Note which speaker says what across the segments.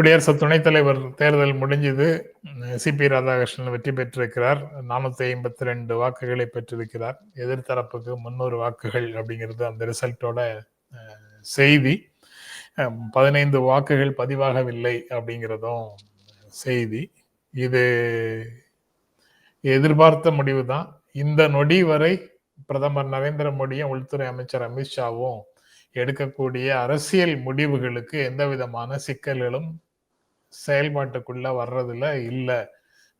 Speaker 1: குடியரசு துணைத் தலைவர் தேர்தல் முடிஞ்சது. சிபி ராதாகிருஷ்ணன் வெற்றி பெற்றிருக்கிறார். நானூத்தி ஐம்பத்தி ரெண்டு வாக்குகளை பெற்றிருக்கிறார். எதிர்த்தரப்புக்கு முன்னூறு வாக்குகள் அப்படிங்கிறது அந்த ரிசல்ட்டோட செய்தி. பதினைந்து வாக்குகள் பதிவாகவில்லை அப்படிங்கிறதும் செய்தி. இது எதிர்பார்த்த முடிவு தான். இந்த நொடி வரை பிரதமர் நரேந்திர மோடியும் உள்துறை அமைச்சர் அமித்ஷாவும் எடுக்கக்கூடிய அரசியல் முடிவுகளுக்கு எந்த விதமான சிக்கல்களும் செயல்பாட்டுக்குள்ள வர்றதுல இல்லை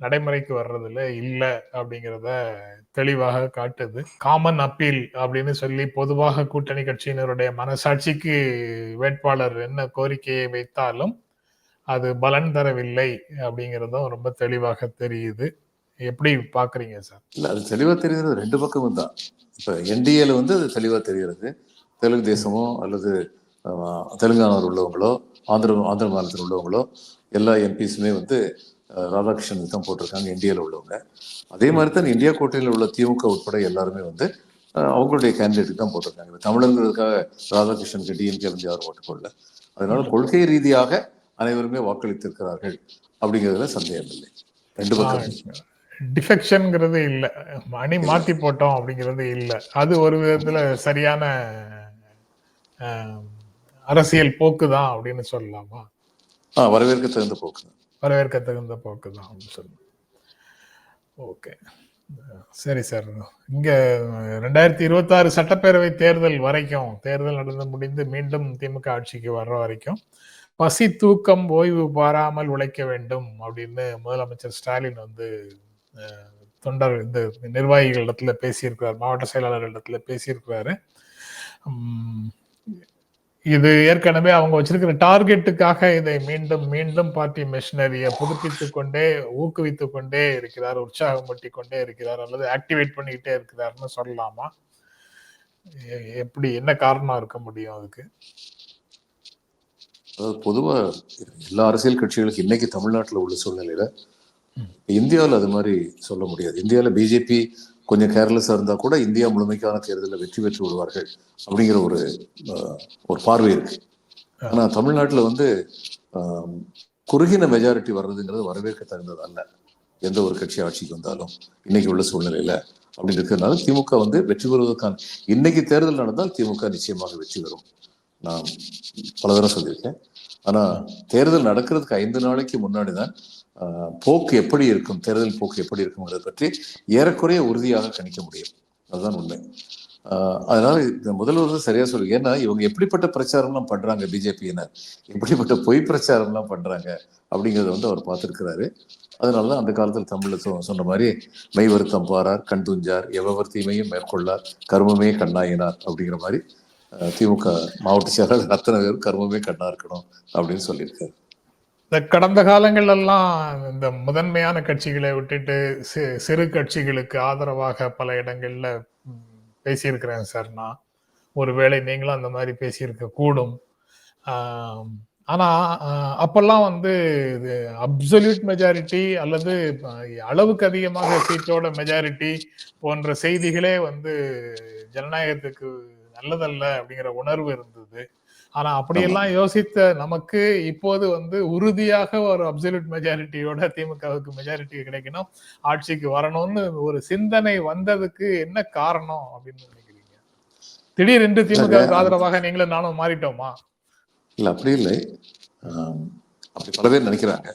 Speaker 1: நடைமுறைக்கு வர்றதுல இல்லை அப்படிங்கிறத தெளிவாக காட்டுது. காமன் அப்பீல் அப்படின்னு சொல்லி பொதுவாக கூட்டணி கட்சியினருடைய மனசாட்சிக்கு வேட்பாளர் என்ன கோரிக்கையை வைத்தாலும் அது பலன் தரவில்லை அப்படிங்கிறதும் ரொம்ப தெளிவாக தெரியுது. எப்படி பாக்குறீங்க சார்?
Speaker 2: இல்ல அது தெளிவா தெரிகிறது ரெண்டு பக்கமும் தான். இப்ப என்டிஏல வந்து அது தெளிவா தெரிகிறது. தெலுங்கு தேசமோ அல்லது தெலுங்கானாவில் உள்ளவங்களோ ஆந்திர ஆந்திர மாநிலத்தில் உள்ளவங்களோ எல்லா எம்பிஸுமே வந்து ஆஹ், ராதாகிருஷ்ணன் தான் போட்டிருக்காங்க என்டிஏல உள்ளவங்க. அதே மாதிரி தான் இந்தியா கூட்டணியில் உள்ள திமுக உட்பட எல்லாருமே வந்து அவங்களுடைய கேண்டிடேட்டுக்கு தான் போட்டிருக்காங்க. தமிழர்களுக்காக ராதாகிருஷ்ணனுக்கு டிஎம்கே வந்து யாரும் ஓட்டு போடல. அதனால கொள்கை ரீதியாக அனைவருமே வாக்களித்திருக்கிறார்கள் அப்படிங்கிறதுல சந்தேகம் இல்லை. ரெண்டு பக்கம்.
Speaker 1: டிஃபெக்ஷன்ங்கிறது இல்ல. அணி மாத்தி போட்டோம் அப்படிங்கிறது இல்ல. அது ஒரு விதத்துல சரியான அரசியல் போக்கு தான் அப்படின்னு சொல்லலாமா?
Speaker 2: வரவேற்க தகுந்த போக்கு.
Speaker 1: வரவேற்க தகுந்த போக்கு தான். அப்படின்னு ஓகே. சரி சார். இங்க ரெண்டாயிரத்தி இருபத்தி ஆறு சட்டப்பேரவை தேர்தல் வரைக்கும் தேர்தல் நடந்து முடிந்து மீண்டும் திமுக ஆட்சிக்கு வர்ற வரைக்கும் பசி தூக்கம் ஓய்வு பாராமல் உழைக்க வேண்டும் அப்படின்னு முதலமைச்சர் ஸ்டாலின் வந்து தொண்டர் இந்த நிர்வாகிகள் இடத்துல பேசியிருக்கிறார் மாவட்ட செயலாளர்களிடத்துல பேசியிருக்கிறாரு. இது ஏற்கனவே அவங்க வச்சிருக்கிற டார்கெட்டுக்காக இதை மீண்டும் மீண்டும் பார்ட்டி மிஷினரியை புதுப்பித்துக் கொண்டே ஊக்குவித்துக் கொண்டே இருக்கிறார் உற்சாகமூட்டி கொண்டே இருக்கிறார் அல்லது ஆக்டிவேட் பண்ணிக்கிட்டே இருக்கிறார்னு சொல்லலாமா? எப்படி என்ன காரணம் இருக்க முடியும் அதுக்கு?
Speaker 2: அதாவது பொதுவா எல்லா அரசியல் கட்சிகளுக்கு இன்னைக்கு தமிழ்நாட்டுல உள்ள சூழ்நிலையில இந்தியாவில் அது மாதிரி சொல்ல முடியாது. இந்தியாவில் பிஜேபி கொஞ்சம் கேர்லெஸ்ஸாக இருந்தா கூட இந்தியா முழுமைக்கான தேர்தலில் வெற்றி பெற்று விடுவார்கள் அப்படிங்கிற ஒரு ஒரு பார்வை இருக்கு. ஆனால் தமிழ்நாட்டில் வந்து குறுகின மெஜாரிட்டி வர்றதுங்கிறது வரவேற்க தகுந்தது அல்ல. எந்த ஒரு கட்சி ஆட்சிக்கு வந்தாலும் இன்னைக்கு உள்ள சூழ்நிலையில அப்படின்னு இருக்கிறதுனால திமுக வந்து வெற்றி பெறுவதற்கான இன்னைக்கு தேர்தல் நடந்தால் திமுக நிச்சயமாக வெற்றி பெறும். நான் பல தரம் சொல்லியிருக்கேன். ஆனா தேர்தல் நடக்கிறதுக்கு ஐந்து நாளைக்கு முன்னாடி தான் போக்கு எப்படி இருக்கும் தேர்தல் போக்கு எப்படி இருக்குங்கிறத பற்றி ஏறக்குறைய உறுதியாக கணிக்க முடியும். அதுதான் உண்மை. அதனால இந்த முதல்வர் வந்து சரியா சொல்லு ஏன்னா இவங்க எப்படிப்பட்ட பிரச்சாரம்லாம் பண்றாங்க பிஜேபியினர்? எப்படிப்பட்ட பொய் பிரச்சாரம்லாம் பண்றாங்க அப்படிங்கிறத வந்து அவர் பார்த்துருக்குறாரு. அதனால தான் அந்த காலத்தில் தமிழில் சொ- சொன்ன மாதிரி மெய் வருத்தம் பாரார் கண் துஞ்சார் எவர் தீமையும் மேற்கொள்ளார் கர்மமே கண்ணாயினார் அப்படிங்கிற மாதிரி திமுக மாவட்ட செயலாளர் அத்தனை பேரும் கர்மமே கண்ணா இருக்கணும் அப்படின்னு சொல்லியிருக்காரு.
Speaker 1: இந்த கடந்த காலங்களெல்லாம் இந்த முதன்மையான கட்சிகளை விட்டுட்டு சிறு கட்சிகளுக்கு ஆதரவாக பல இடங்கள்ல பேசியிருக்கிறேன் சார் நான். ஒருவேளை நீங்களும் அந்த மாதிரி பேசியிருக்க கூடும். ஆனா அப்பெல்லாம் வந்து இது அப்சல்யூட் மெஜாரிட்டி அல்லது அளவுக்கு அதிகமாக சீட்டோட மெஜாரிட்டி போன்ற செய்திகளே வந்து ஜனநாயகத்துக்கு நல்லதல்ல அப்படிங்கிற உணர்வு இருந்தது. ஆனா அப்படியெல்லாம் யோசித்த நமக்கு இப்போது வந்து உறுதியாக ஒரு அப்சல்யூட் மெஜாரிட்டியோட திமுகவுக்கு மெஜாரிட்டி கிடைக்கணும். ஆட்சிக்கு வரணும்னு ஒரு சிந்தனை வந்ததுக்கு என்ன காரணம் அப்படின்னு நினைக்கிறீங்க? திடீரென்று திமுகவுக்கு ஆதரவாக நீங்களும் நானும் மாறிட்டோமா?
Speaker 2: இல்ல அப்படி இல்லை. அப்படி பல பேர் நினைக்கிறாங்க.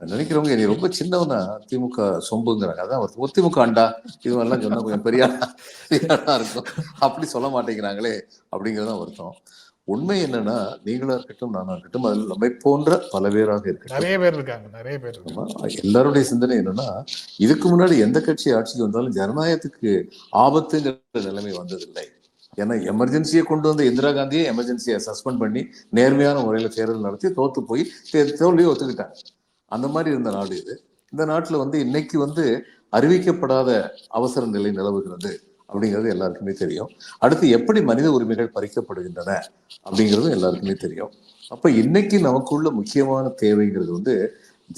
Speaker 2: நினைக்கிறவங்க நீ ரொம்ப சின்னவனா திமுக சொம்புங்கிறாங்க. அதான் ஒரு திமுக ஆண்டா இது மாதிரிலாம் சொன்னா கொஞ்சம் பெரிய இருக்கும். அப்படி சொல்ல மாட்டேங்கிறாங்களே அப்படிங்கிறது தான் வருத்தம். உண்மை என்னன்னா நீங்களா இருக்கட்டும் நானா இருக்கட்டும் அதில் நம்மை போன்ற பல பேராக இருக்கட்டும்.
Speaker 1: நிறைய பேர் இருக்காங்க நிறைய பேர்
Speaker 2: எல்லாருடைய சிந்தனை என்னன்னா இதுக்கு முன்னாடி எந்த கட்சி ஆட்சிக்கு வந்தாலும் ஜனநாயகத்துக்கு ஆபத்துங்கிற நிலைமை வந்ததில்லை. ஏன்னா எமர்ஜென்சியை கொண்டு வந்த இந்திரா காந்தியை எமர்ஜென்சியை சஸ்பெண்ட் பண்ணி நேர்மையான முறையில தேர்தல் நடத்தி தோத்து போய் தோல்வியை ஒத்துக்கிட்டாங்க. அந்த மாதிரி இருந்த நாடு இது. இந்த நாட்டில் வந்து இன்னைக்கு வந்து அறிவிக்கப்படாத அவசர நிலை நிலவுகிறது அப்படிங்கிறது எல்லாருக்குமே தெரியும். அடுத்து எப்படி மனித உரிமைகள் பறிக்கப்படுகின்றன அப்படிங்கிறதும் எல்லாருக்குமே தெரியும். அப்போ இன்னைக்கு நமக்குள்ள முக்கியமான தேவைங்கிறது வந்து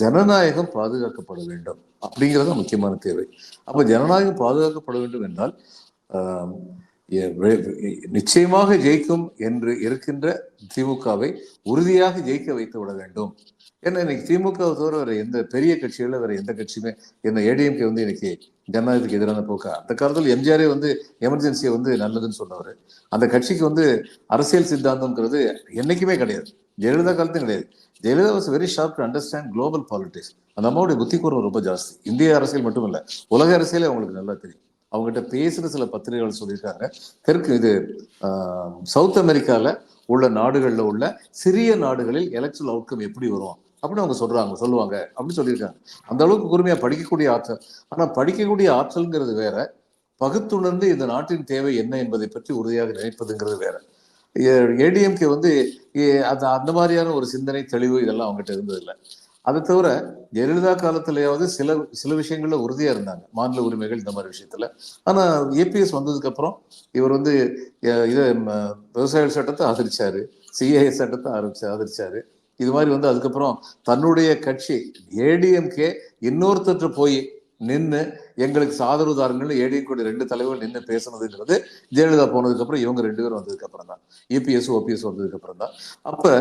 Speaker 2: ஜனநாயகம் பாதுகாக்கப்பட வேண்டும் அப்படிங்கிறது முக்கியமான தேவை. அப்போ ஜனநாயகம் பாதுகாக்கப்பட வேண்டும் என்றால் நிச்சயமாக ஜெயிக்கும் என்று இருக்கின்ற திமுகவை உறுதியாக ஜெயிக்க வைத்து விட வேண்டும். ஏன்னா இன்னைக்கு திமுக தவிர வேற எந்த பெரிய கட்சிகள வேற எந்த கட்சியுமே என்ன ஏடிஎம்கே வந்து இன்னைக்கு ஜனநாயகத்துக்கு எதிரான போக்கா? அந்த காலத்தில் எம்ஜிஆரே வந்து எமர்ஜென்சியை வந்து நல்லதுன்னு சொன்னவர். அந்த கட்சிக்கு வந்து அரசியல் சித்தாந்தம்ங்கிறது என்னைக்குமே கிடையாது. ஜெயலலிதா காலத்தையும் கிடையாது. Jayalalithaa was very sharp to understand global politics அந்த அம்மாவுடைய புத்தி ரொம்ப ஜாஸ்தி. இந்திய அரசியல் மட்டும் இல்லை உலக அரசியலே அவங்களுக்கு நல்லா தெரியும். அவங்ககிட்ட பேசுகிற சில பத்திரிகைகள் சொல்லியிருக்காங்க. தெற்கு இது சவுத் அமெரிக்காவில் உள்ள நாடுகளில் உள்ள சிறிய நாடுகளில் எலெக்ஷன் அவுட்கம் எப்படி வரும்? அப்படின்னு அவங்க சொல்றாங்க சொல்லுவாங்க. அப்படின்னு சொல்லியிருக்காங்க. அந்த அளவுக்கு கூர்மையா படிக்கக்கூடிய ஆற்றல். ஆனா படிக்கக்கூடிய ஆற்றல்ங்கிறது வேற. பகுத்துணர்ந்து இந்த நாட்டின் தேவை என்ன என்பதை பற்றி உறுதியாக நினைப்பதுங்கிறது வேற. ஏடிஎம்கே வந்து ஏ- அது அந்த மாதிரியான ஒரு சிந்தனை தெளிவு இதெல்லாம் அவங்ககிட்ட இருந்ததில்லை. அதை தவிர ஜெயலலிதா காலத்திலேயாவது சில சில விஷயங்கள்ல உறுதியா இருந்தாங்க. மாநில உரிமைகள் இந்த மாதிரி விஷயத்துல. ஆனா ஏபிஎஸ் வந்ததுக்கு அப்புறம் இவர் வந்து இதை விவசாய சட்டத்தை ஆதரிச்சாரு. சிஏஎஸ் சட்டத்தை ஆரம்பிச்சு ஆதரிச்சாரு. இது மாதிரி வந்து அதுக்கப்புறம் தன்னுடைய கட்சி ஏடிஎம்கே இன்னொருத்தற்று போய் நின்று எங்களுக்கு ஆதரவுதாரங்கள் ஏடிஎம் கூட ரெண்டு தலைவர்கள் நின்று பேசுனதுங்கிறது ஜெயலலிதா போனதுக்கப்புறம் இவங்க ரெண்டு பேரும் வந்ததுக்கு அப்புறம் தான் இபிஎஸ் ஓபிஎஸ் வந்ததுக்கு அப்புறம் தான் அப்ப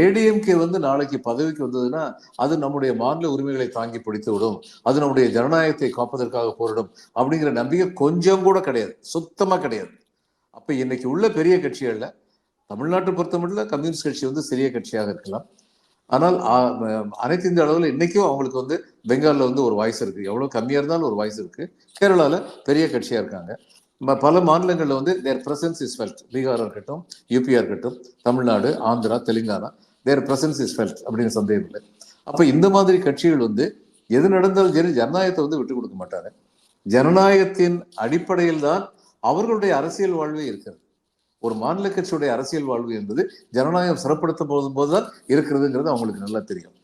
Speaker 2: ஏடிஎம்கே வந்து நாளைக்கு பதவிக்கு வந்ததுன்னா அது நம்முடைய மாநில உரிமைகளை தாங்கி பிடித்து விடும் அது நம்முடைய ஜனநாயகத்தை காப்பதற்காக போரிடும் அப்படிங்கிற நம்பிக்கை கொஞ்சம் கூட கிடையாது. சுத்தமா கிடையாது. அப்ப இன்னைக்கு உள்ள பெரிய கட்சிகளில் தமிழ்நாட்டை பொறுத்தமட்டில் கம்யூனிஸ்ட் கட்சி வந்து சிறிய கட்சியாக இருக்கலாம். ஆனால் அனைத்து இந்திய அளவில் இன்னைக்கும் அவங்களுக்கு வந்து பெங்காலில் வந்து ஒரு வாய்ஸ் இருக்கு. எவ்வளோ கம்மியாக இருந்தாலும் ஒரு வாய்ஸ் இருக்கு. கேரளாவில் பெரிய கட்சியாக இருக்காங்க. பல மாநிலங்களில் வந்து தேர் பிரசன்ஸ் இஸ் ஃபெல்ட் பீகாரா இருக்கட்டும் யூபியா இருக்கட்டும் Tamil Nadu Andhra Telangana their presence is felt அப்படின்னு சந்தேகம் இல்லை. அப்போ இந்த மாதிரி கட்சிகள் வந்து எது நடந்தாலும் சரி ஜனநாயகத்தை வந்து விட்டு கொடுக்க மாட்டாங்க. ஜனநாயகத்தின் அடிப்படையில் தான் அவர்களுடைய அரசியல் வாழ்வே இருக்கிறது. ஒரு மாநில கட்சியுடைய அரசியல் வாழ்வு என்பது ஜனநாயகம் சிறப்படுத்த போதும் போதுதான் இருக்கிறதுங்கிறது அவங்களுக்கு நல்லா தெரியும்.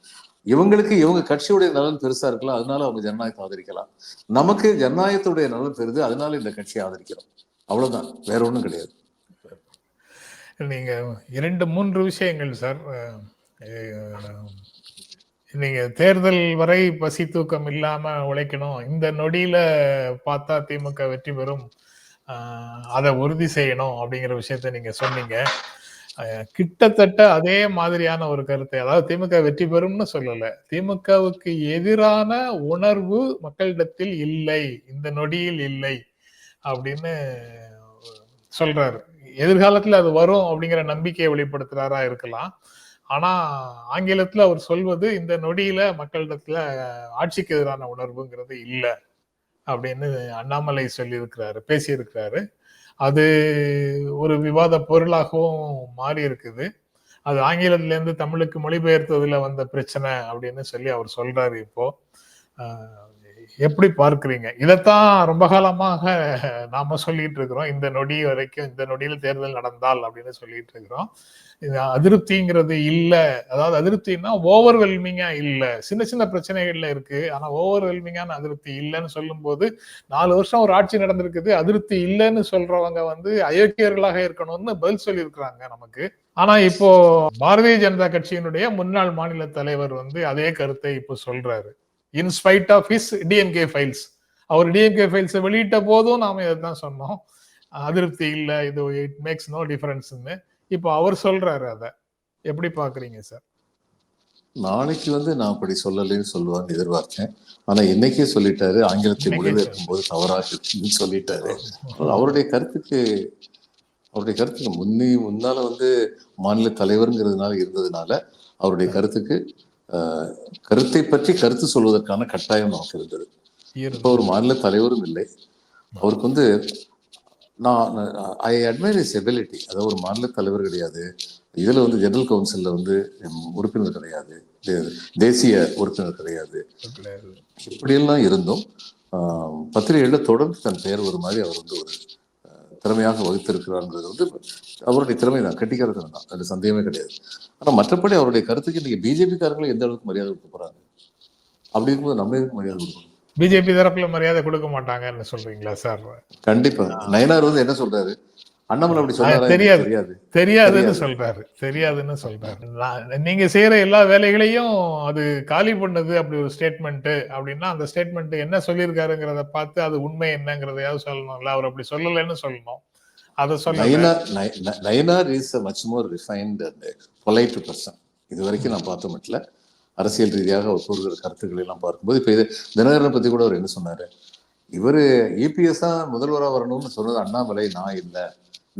Speaker 2: இவங்களுக்கு இவங்க கட்சியுடைய நலன் பெருசா இருக்கலாம் அதனால அவங்க ஜனநாயகத்தை ஆதரிக்கலாம். நமக்கு ஜனநாயகத்துடைய நலன் பெருது அதனால இந்த கட்சியை ஆதரிக்கிறோம். அவ்வளவுதான் வேற ஒன்றும் கிடையாது.
Speaker 1: நீங்க இரண்டு மூன்று விஷயங்கள் சார். நீங்க தேர்தல் வரை பசி தூக்கம் இல்லாம உழைக்கணும். இந்த நொடியில பார்த்தா திமுக வெற்றி பெறும். அதை உறுதி செய்யணும் அப்படிங்கிற விஷயத்த நீங்க சொன்னீங்க. கிட்டத்தட்ட அதே மாதிரியான ஒரு கருத்தை. அதாவது திமுக வெற்றி பெறும்னு சொல்லல. திமுகவுக்கு எதிரான உணர்வு மக்களிடத்தில் இல்லை. இந்த நொடியில் இல்லை அப்படின்னு சொல்றாரு. எதிர்காலத்துல அது வரும் அப்படிங்கிற நம்பிக்கையை வெளிப்படுத்துறாரா இருக்கலாம். ஆனா ஆங்கிலத்துல அவர் சொல்வது இந்த நொடியில மக்களிடத்துல ஆட்சிக்கு எதிரான உணர்வுங்கிறது இல்லை. அப்படின்னு அண்ணாமலை சொல்லியிருக்கிறாரு பேசியிருக்கிறாரு. அது ஒரு விவாத பொருளாகவும் மாறி இருக்குது அது ஆங்கிலத்திலேருந்து தமிழுக்கு மொழிபெயர்த்ததுல வந்த பிரச்சனை அப்படின்னு சொல்லி அவர் சொல்றாரு இப்போ. எப்படி பார்க்குறீங்க? இதைத்தான் ரொம்ப காலமாக நாம சொல்லிட்டு இருக்கிறோம். இந்த நொடி வரைக்கும் இந்த நொடியில் தேர்தல் நடந்தால் அப்படின்னு சொல்லிட்டு இருக்கிறோம். அதிருப்திங்கிறது இல்லை. அதாவது அதிருப்தின்னா ஓவர்வெல்மிங்கா இல்லை. சின்ன சின்ன பிரச்சனைகள்ல இருக்கு. ஆனா ஓவர்வெல்மிங்கான அதிருப்தி இல்லைன்னு சொல்லும்போது நாலு வருஷம் ஒரு ஆட்சி நடந்திருக்குது. அதிருப்தி இல்லைன்னு சொல்றவங்க வந்து அயோக்கியர்களாக இருக்கணும்னு பதில் சொல்லியிருக்கிறாங்க நமக்கு. ஆனா இப்போ பாரதிய ஜனதா கட்சியினுடைய முன்னாள் மாநில தலைவர் வந்து அதே கருத்தை இப்போ சொல்றாரு. In spite of his DMK files our DMK files வெளியிட்ட போதும் நாம இதை தான் சொன்னோம். அதிருப்தி இல்லை இது இட் மேக்ஸ் நோ டிஃபரன்ஸ்னு இப்போ அவர் சொல்றாரு அதை. எப்படி பாக்குறீங்க சார்?
Speaker 2: நாளைக்கு வந்து நான் அப்படி சொல்லலைன்னு சொல்லுவான்னு எதிர்பார்த்தேன். ஆனா இன்னைக்கே சொல்லிட்டாரு. ஆங்கிலத்தை மொழிபெயர்க்கும் போது தவறாக இருக்குன்னு சொல்லிட்டாரு. அவருடைய கருத்துக்கு அவருடைய கருத்துக்கு முன்னே முன்னால வந்து மாநில தலைவருங்கிறதுனால இருந்ததுனால அவருடைய கருத்துக்கு கருத்தை பற்றி கருத்து சொல்வதற்கான கட்டாயம் நமக்கு இருந்தது. இப்போ ஒரு மாநில தலைவரும் இல்லை. அவருக்கு வந்து நான் ஐ அட்மைர் இஸ் எபிலிட்டி அதாவது ஒரு மாநில தலைவர் கிடையாது. இதுல வந்து ஜெனரல் கவுன்சில்ல வந்து உறுப்பினர் கிடையாது. தேசிய உறுப்பினர் கிடையாது. இப்படியெல்லாம் இருந்தும் பத்திரிகைகள்ல தொடர்ந்து தன் பெயர் ஒரு மாதிரி அவர் வந்து ஒரு திறமையாக வகுத்திருக்கிறார்ன்றது வந்து அவருடைய திறமை தான் கட்டிக்காரத்தனம் தான் அது சந்தேகமே கிடையாது. ஆனா மற்றபடி அவருடைய கருத்துக்கு இன்னைக்கு பிஜேபி காரங்களை எந்த அளவுக்கு மரியாதை கொடுக்க போறாங்க? அப்படி இருக்கும்போது நம்ம எதுக்கு மரியாதை கொடுக்கணும்?
Speaker 1: பிஜேபி தரப்புல மரியாதை கொடுக்க மாட்டாங்கன்னு சொல்றீங்களா சார்?
Speaker 2: கண்டிப்பா. நயனார் வந்து என்ன சொல்றாரு? அண்ணாமலை அப்படி சொன்னாரா?
Speaker 1: தெரியாது. தெரியாதுன்னு
Speaker 2: தெரியாது.
Speaker 1: சொல்றாரு. தெரியாதுன்னு சொல்றாரு. நீங்க செய்யற எல்லா வேலைகளையும் அது காலி பண்ணது அப்படி ஒரு ஸ்டேட்மெண்ட் அப்படின்னா அந்த ஸ்டேட்மெண்ட் என்ன சொல்லியிருக்காருங்கிறத பார்த்து அது உண்மை என்னங்கிறதையாவது சொல்லணும்ல. அவர் அப்படி சொல்லலைன்னு சொல்லணும். அதை சொல்ல
Speaker 2: Nainar is much more refined polite person இது வரைக்கும் நான் பார்த்த மட்டும் அரசியல் ரீதியாக அவர் கூறுகிற கருத்துக்களை எல்லாம் பார்க்கும்போது இப்போ இது தினகரனை பற்றி கூட அவர் என்ன சொன்னார்? இவர் இபிஎஸ் தான் முதல்வராக வரணும்னு சொன்னது அண்ணாமலை நான் இல்லை.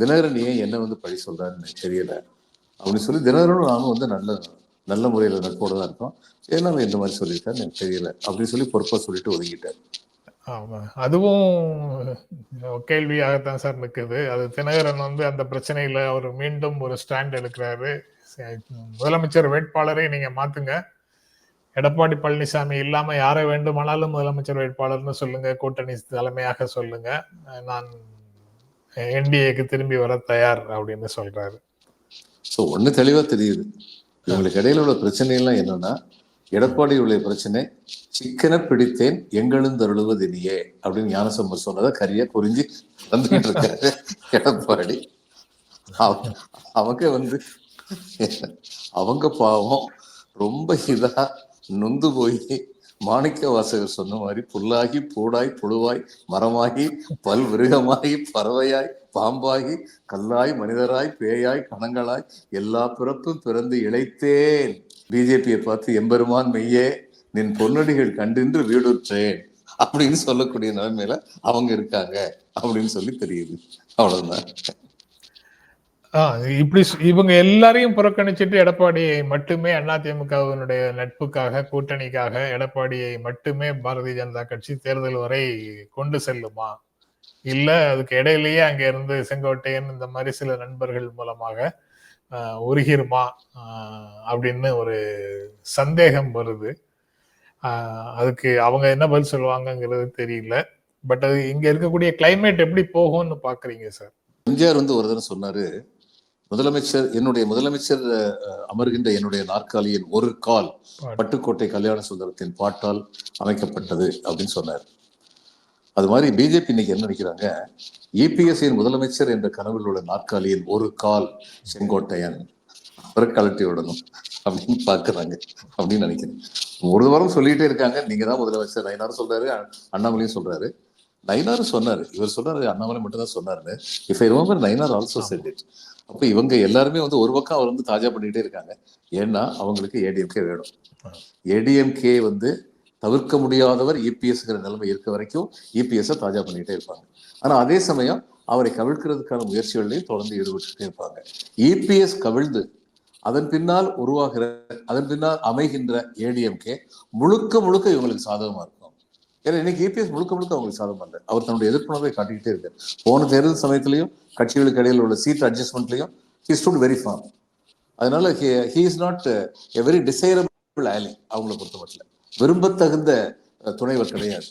Speaker 2: தினகரன் ஏன் என்ன வந்து பழி சொல்கிறான்னு எனக்கு தெரியல. அப்படின்னு சொல்லி தினகரனும் நானும் வந்து நல்ல நல்ல முறையில் நட்போடு தான் இருக்கோம். ஏன்னா இந்த மாதிரி சொல்லியிருக்காரு எனக்கு தெரியல. அப்படின்னு சொல்லி பொறுப்பாக சொல்லிட்டு ஒதுங்கிட்டார்.
Speaker 1: ஆமாம் அதுவும் கேள்வியாகத்தான் சார் நிற்குது அது தினகரன் வந்து அந்த பிரச்சனையில் அவர் மீண்டும் ஒரு ஸ்டாண்ட் எடுக்கிறாரு. முதலமைச்சர் வேட்பாளரை நீங்க மாத்துங்க. எடப்பாடி பழனிசாமி இல்லாம யாரை வேண்டுமானாலும் முதலமைச்சர் வேட்பாளர்னு சொல்லுங்க. கூட்டணி தலைமையாக சொல்லுங்க. நான் என்டிஏக்கு திரும்பி வர தயார் அப்படின்னு சொல்றாரு.
Speaker 2: ஸோ ஒண்ணு தெளிவா தெரியுது. இவங்களுக்கு இடையில உள்ள பிரச்சனை எல்லாம் என்னன்னா எடப்பாடியுடைய பிரச்சனை சிக்கன பிடித்தேன் எங்களுந்தருளுவது இனியே அப்படின்னு ஞானசம்பர் சொன்னதை கரியா புரிஞ்சு வந்துகிட்டு இருக்காரு எடப்பாடி. அவ- அவங்க வந்து அவங்க பாவம் ரொம்ப இதா நொந்து போய் மாணிக்க வாசகர் சொன்ன மாதிரி புல்லாகி பூடாய் புழுவாய் மரமாகி பல் விருகமாகி பறவையாய் பாம்பாகி கல்லாய் மனிதராய் பேயாய் கணங்களாய் எல்லா பிறப்பும் பிறந்து இழைத்தேன். பிஜேபியை பார்த்து எம்பெருமான் மெய்யே நின் பொன்னடிகள் கண்டின்று வீடுற்றேன். அப்படின்னு சொல்லக்கூடிய நிலைமையில அவங்க இருக்காங்க அப்படின்னு சொல்லி தெரியுது. அவ்வளவுதான்.
Speaker 1: இப்படி இவங்க எல்லாரையும் புறக்கணிச்சிட்டு எடப்பாடியை மட்டுமே அதிமுகவினுடைய நட்புக்காக கூட்டணிக்காக எடப்பாடியை மட்டுமே பாரதிய ஜனதா கட்சி தேர்தல் வரை கொண்டு செல்லுமா? இல்ல அதுக்கு இடையிலேயே அங்க இருந்து செங்கோட்டையன் இந்த மாதிரி சில நண்பர்கள் மூலமாக உருகிருமா? அப்படின்னு ஒரு சந்தேகம் வருது. அதுக்கு அவங்க என்ன பதில் சொல்லுவாங்கங்கிறது தெரியல. பட் அது இங்க இருக்கக்கூடிய கிளைமேட் எப்படி போகும்னு பாக்குறீங்க சார்?
Speaker 2: எம்ஜிஆர் வந்து ஒரு தடவை சொன்னாரு முதலமைச்சர் என்னுடைய முதலமைச்சர் அமர்கின்ற என்னுடைய நாற்காலியின் ஒரு கால் பட்டுக்கோட்டை கல்யாண சுந்தரத்தின் பாட்டால் அமைக்கப்பட்டது அப்படின்னு சொன்னார். அது மாதிரி பிஜேபி இன்னைக்கு என்ன நினைக்கிறாங்க? இபிஎஸ்சியின் முதலமைச்சர் என்ற கனவில் உள்ள நாற்காலியின் ஒரு கால் செங்கோட்டையன் அவரை கலட்டி விடணும் அப்படின்னு பாக்குறாங்க அப்படின்னு நினைக்கிறேன். ஒரு வாரம் சொல்லிட்டே இருக்காங்க. நீங்க தான் முதலமைச்சர். நயினாரும் சொல்றாரு அண்ணாமலையும் சொல்றாரு. நயினாரும் சொன்னாரு. இவர் சொன்னாரு அண்ணாமலை மட்டும் தான் சொன்னாரு if I remember Nainar also said it அப்ப இவங்க எல்லாருமே வந்து ஒரு பக்கம் அவர் வந்து தாஜா பண்ணிட்டே இருக்காங்க. ஏன்னா அவங்களுக்கு ஏடிஎம்கே வேணும். ஏடிஎம்கே வந்து தவிர்க்க முடியாதவர் இபிஎஸ்ங்கிற நிலைமை இருக்க வரைக்கும் இபிஎஸ் தாஜா பண்ணிட்டே இருப்பாங்க. ஆனா அதே சமயம் அவரை கவிழ்க்கிறதுக்கான முயற்சிகளையும் தொடர்ந்து ஈடுபட்டுட்டே இருப்பாங்க. இபிஎஸ் கவிழ்ந்து அதன் பின்னால் உருவாகிற அதன் பின்னால் அமைகின்ற ஏடிஎம்கே முழுக்க முழுக்க இவங்களுக்கு சாதகமா இருக்கும். ஏன்னா இன்னைக்கு இபிஎஸ் முழுக்க முழுக்க அவங்களுக்கு சாதகமா இல்லை அவர் தன்னுடைய எதிர்ப்புணர்வை காட்டிக்கிட்டே இருக்காரு. போன தேர்தல் சமயத்திலையும் கட்சிகளுக்கு இடையில் உள்ள சீட் அட்ஜஸ்ட்மெண்ட்லையும் ஹி ஸ்டுட் வெரி ஃபார்ம் அதனால he is not a very desirable ally அவங்கள பொறுத்த மட்டும் விரும்பத்தகுந்த துணைவர் கிடையாது.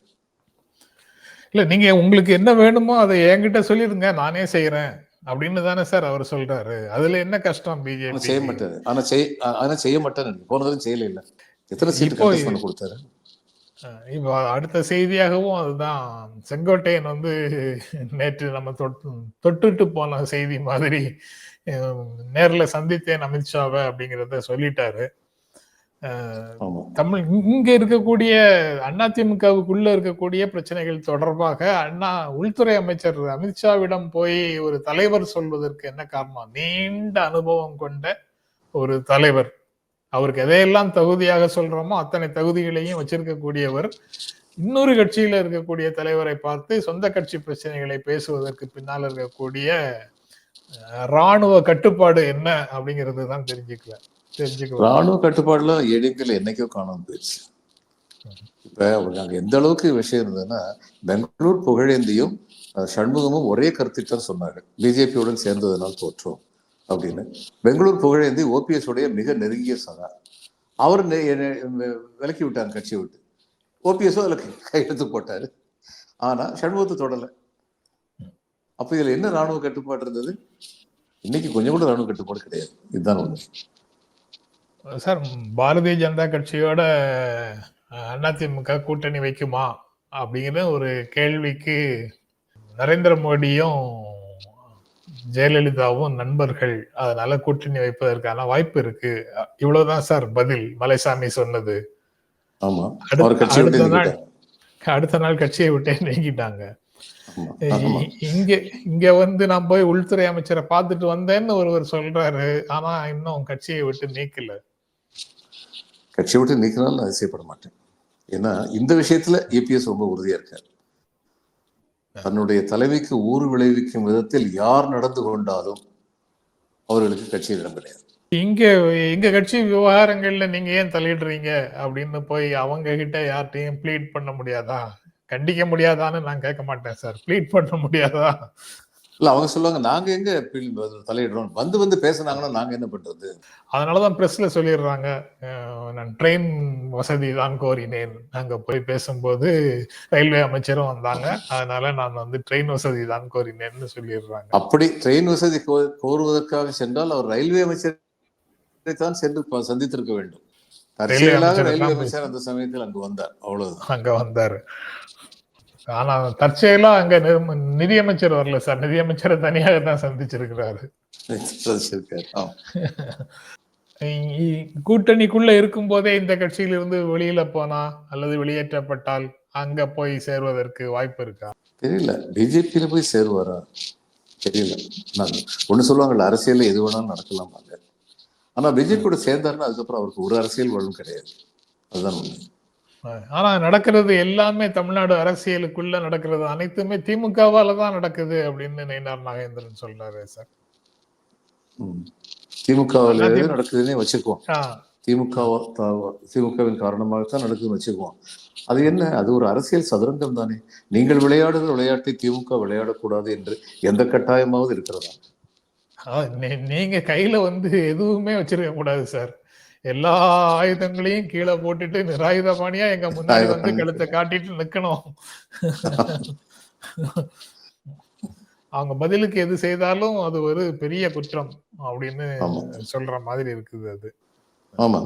Speaker 1: இல்ல நீங்க உங்களுக்கு என்ன வேணுமோ அதை என்கிட்ட சொல்லிருங்க நானே செய்யறேன் அப்படின்னு தானே சார் அவர் சொல்றாரு. அதுல என்ன கஷ்டம் பிஜேபி
Speaker 2: செய்ய மாட்டாரு. ஆனா செய் ஆ- ஆனா செய்ய மாட்டேன்னு நினைக்கிறேன். போன தடவை செய்யல இல்ல. எத்தனை சீட் கொடுத்தாரு?
Speaker 1: இப்போ அடுத்த செய்தியாகவும் அதுதான். செங்கோட்டையன் வந்து நேற்று நம்ம தொட்டு தொட்டுட்டு போன செய்தி மாதிரி நேர்ல சந்தித்தேன் அமித்ஷாவை அப்படிங்கிறத சொல்லிட்டாரு. தமிழ் இங்க இருக்கக்கூடிய அதிமுகவுக்குள்ள இருக்கக்கூடிய பிரச்சனைகள் தொடர்பாக அண்ணா உள்துறை அமைச்சர் அமித்ஷாவிடம் போய் ஒரு தலைவர் சொல்வதற்கு என்ன காரணம்? நீண்ட அனுபவம் கொண்ட ஒரு தலைவர். அவருக்கு எதையெல்லாம் தகுதியாக சொல்றோமோ அத்தனை தகுதிகளையும் வச்சிருக்கக்கூடியவர் இன்னொரு கட்சியில இருக்கக்கூடிய தலைவரை பார்த்து சொந்த கட்சி பிரச்சனைகளை பேசுவதற்கு பின்னால் இருக்கக்கூடிய ராணுவ கட்டுப்பாடு என்ன அப்படிங்கிறது தான் தெரிஞ்சுக்கல தெரிஞ்சுக்கலாம்
Speaker 2: ராணுவ கட்டுப்பாடுல ஏடிஎம்கேல என்னைக்கோ காணாம போயிடுச்சு இப்ப நாங்க எந்த அளவுக்கு விஷயம் இருந்ததுன்னா பெங்களூர் புகழேந்தியும் சண்முகமும் ஒரே கருத்தை தான் சொன்னாங்க. பிஜேபியுடன் சேர்ந்ததனால் தோற்றோம். அப்படின்னு. பெங்களூர் புகழேந்தி ஓபிஎஸ் உடைய மிக நெருங்கிய சகா. அவர் விலக்கி விட்டாங்க கட்சியை விட்டு. ஓபிஎஸும் அதில் கையெழுத்து போட்டார். ஆனால் சண்முகத்தை தொடலை. அப்போ இதில் என்ன ராணுவ கட்டுப்பாடு இருந்தது? இன்னைக்கு கொஞ்சம் கூட ராணுவ கட்டுப்பாடு கிடையாது. இதுதான் ஒன்று
Speaker 1: சார் பாரதிய ஜனதா கட்சியோட அதிமுக கூட்டணி வைக்குமா? அப்படிங்கிற ஒரு கேள்விக்கு நரேந்திர மோடியும் ஜெயலலிதாவும் நண்பர்கள் அதனால கூட்டணி வைப்பதற்கான வாய்ப்பு இருக்கு. இவ்வளவுதான் சார் பதில். மலைசாமி சொன்னது. அடுத்த- நாள். அடுத்த நாள் கட்சியை விட்டே. இ- இங்க இங்க வந்து நான் போய் உள்துறை அமைச்சரை பார்த்துட்டு வந்தேன்னு ஒருவர் சொல்றாரு. ஆனா இன்னும் கட்சியை விட்டு நீக்கல.
Speaker 2: கட்சி விட்டு நீக்கினாலும் நான் அதிசயப்பட மாட்டேன். ஏன்னா இந்த விஷயத்துல ஏபிஎஸ் ரொம்ப உறுதியா இருக்கார். தன்னுடைய தலைவிக்கு ஊறு விளைவிக்கும் விதத்தில் யார் நடந்து கொண்டாலும் அவர்களுக்கு இடம் கிடையாது.
Speaker 1: இங்க எங்க கட்சி விவகாரங்கள்ல நீங்க ஏன் தலையிடுறீங்க? அப்படின்னு போய் அவங்க கிட்ட யார்கிட்டயும் ப்ளீட் பண்ண முடியாதா? கண்டிக்க முடியாதான்னு நான் கேட்க மாட்டேன் சார் ப்ளீட் பண்ண முடியாதா?
Speaker 2: இல்ல அவங்க சொல்லுவாங்க நாங்க எங்க தலையிடுறோம்? வந்து வந்து பேசுனாங்கன்னா நாங்க என்ன பண்றது?
Speaker 1: அதனாலதான் பிரஸ்ல சொல்லிடுறாங்க. நான் ட்ரெயின் வசதி தான் கோரினேன். அங்க போய் பேசும்போது ரயில்வே அமைச்சரும் வந்தாங்க. அதனால நான் வந்து ட்ரெயின் வசதி தான் கோரினேன்னு சொல்லிடுறாங்க.
Speaker 2: அப்படி ட்ரெயின் வசதி கோ- கோருவதற்காக சென்றால் அவர் ரயில்வே அமைச்சரை தான் சென்று சந்தித்திருக்க வேண்டும். ரயில்வே
Speaker 1: தான்
Speaker 2: அமைச்சர் அந்த சமயத்தில் அங்கு வந்தார். அவ்வளவுதான்.
Speaker 1: அங்க வந்தாரு. ஆனா தற்செயலா அங்க நிதியமைச்சர் வரல சார். நிதியமைச்சரை தனியாக தான் சந்திச்சிருக்கிறாரு கூட்டணிக்குள்ள இருக்கும் போதே இந்த கட்சியிலிருந்து வெளியில போனா அல்லது வெளியேற்றப்பட்டால் அங்க போய் சேர்வதற்கு வாய்ப்பு இருக்கா?
Speaker 2: தெரியல. பிஜேபியில போய் சேருவாரா? தெரியல. ஒண்ணு சொல்லுவாங்கல்ல அரசியல்ல எது வேணாலும் நடக்கலாம் அங்க ஆனா பிஜேபியோட சேர்ந்தாருன்னா அதுக்கப்புறம் அவருக்கு ஒரு அரசியல் வளம் கிடையாது. அதுதான் உண்மை.
Speaker 1: ஆனா நடக்கிறது எல்லாமே தமிழ்நாடு அரசியலுக்குள்ள நடக்கிறது அனைத்துமே திமுகவால தான் நடக்குது அப்படின்னு நயினார் நாகேந்திரன் சொல்றாரு சார்.
Speaker 2: திமுகவில் நடக்குதுன்னே வச்சுக்குவோம்.
Speaker 1: ஆ,
Speaker 2: திமுக திமுகவின் காரணமாகத்தான் நடக்குதுன்னு வச்சுக்குவோம். அது என்ன? அது ஒரு அரசியல் சதுரங்கம் தானே. நீங்கள் விளையாடுகிற விளையாட்டை திமுக விளையாடக்கூடாது என்று எந்த கட்டாயமாவது இருக்கிறதா?
Speaker 1: நீங்க கையில வந்து எதுவுமே வச்சிருக்க கூடாது சார். எல்லா ஆயுதங்களையும் கீழே போட்டுட்டு நிராயுதபாணியா எங்க முன்னாடி வந்து. கழுத்தை காட்டிட்டு நிக்கணும். அவங்க பதிலுக்கு எது செய்தாலும் அது ஒரு பெரிய குற்றம் அப்படின்னு சொல்ற மாதிரி இருக்குது அது.
Speaker 2: ஆமா.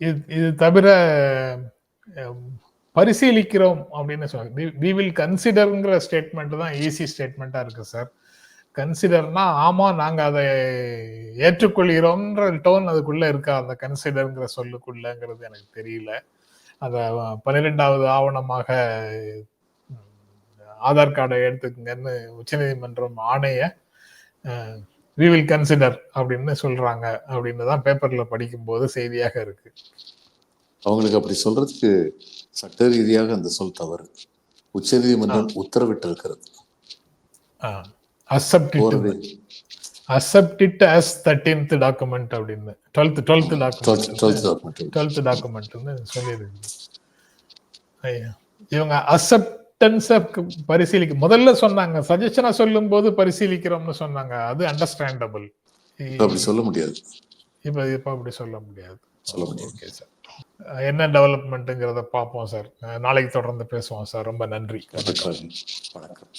Speaker 1: இது இது தவிர பரிசீலிக்கிறோம் அப்படின்னு சொல்ல வி வில் கன்சிடர்ங்கிற ஸ்டேட்மெண்ட் தான் ஈஸி ஸ்டேட்மெண்ட்டா இருக்கு சார் கன்சிடர்னா ஆமா நாங்க அதை ஏற்றுக்கொள்கிறோம்ன்ற டோன் அதுக்குள்ள இருக்கா அந்த கன்சிடர்ங்கிற சொல்லுக்குள்ளங்கிறது எனக்கு தெரியல. அத பன்னிரெண்டாவது ஆவணமாக ஆதார் கார்டை எடுத்துக்கங்கன்னு உச்சநீதிமன்றம் ஆணைய வி வில் கன்சிடர் அப்படின்னு சொல்றாங்க அப்படின்னு தான் பேப்பர்ல படிக்கும்போது செய்தியாக இருக்கு.
Speaker 2: அவங்களுக்கு அப்படி சொல்றதுக்கு சட்ட ரீதியாக அந்த சொல் தவறு. உச்சநீதிமன்றம் உத்தரவிட்டு இருக்கிறது
Speaker 1: அக்செப்ட்
Speaker 2: போறது.
Speaker 1: Accept it as thirteenth document அப்படின்னு. Twelfth twelfth document
Speaker 2: twelfth document
Speaker 1: twelfth டாக்குமெண்ட்னு சொல்லியிருக்கு ஐயா இவங்க அக்செப்டன்ஸ பரிசீலிக்க முதல்ல சொன்னாங்க சஜஷனை சொல்லும் போது பரிசீலிக்கிறோம்னு சொன்னாங்க. அது அண்டர்ஸ்டாண்டபிள்
Speaker 2: அப்படி சொல்ல முடியாது.
Speaker 1: இப்ப இப்ப அப்படி சொல்ல முடியாது.
Speaker 2: சொல்ல முடியாது.
Speaker 1: ஓகே சார் என்ன டெவலப்மெண்ட்டுங்கிறத பார்ப்போம் சார் நாளைக்கு தொடர்ந்து பேசுவோம் சார் ரொம்ப நன்றி.
Speaker 2: வணக்கம்.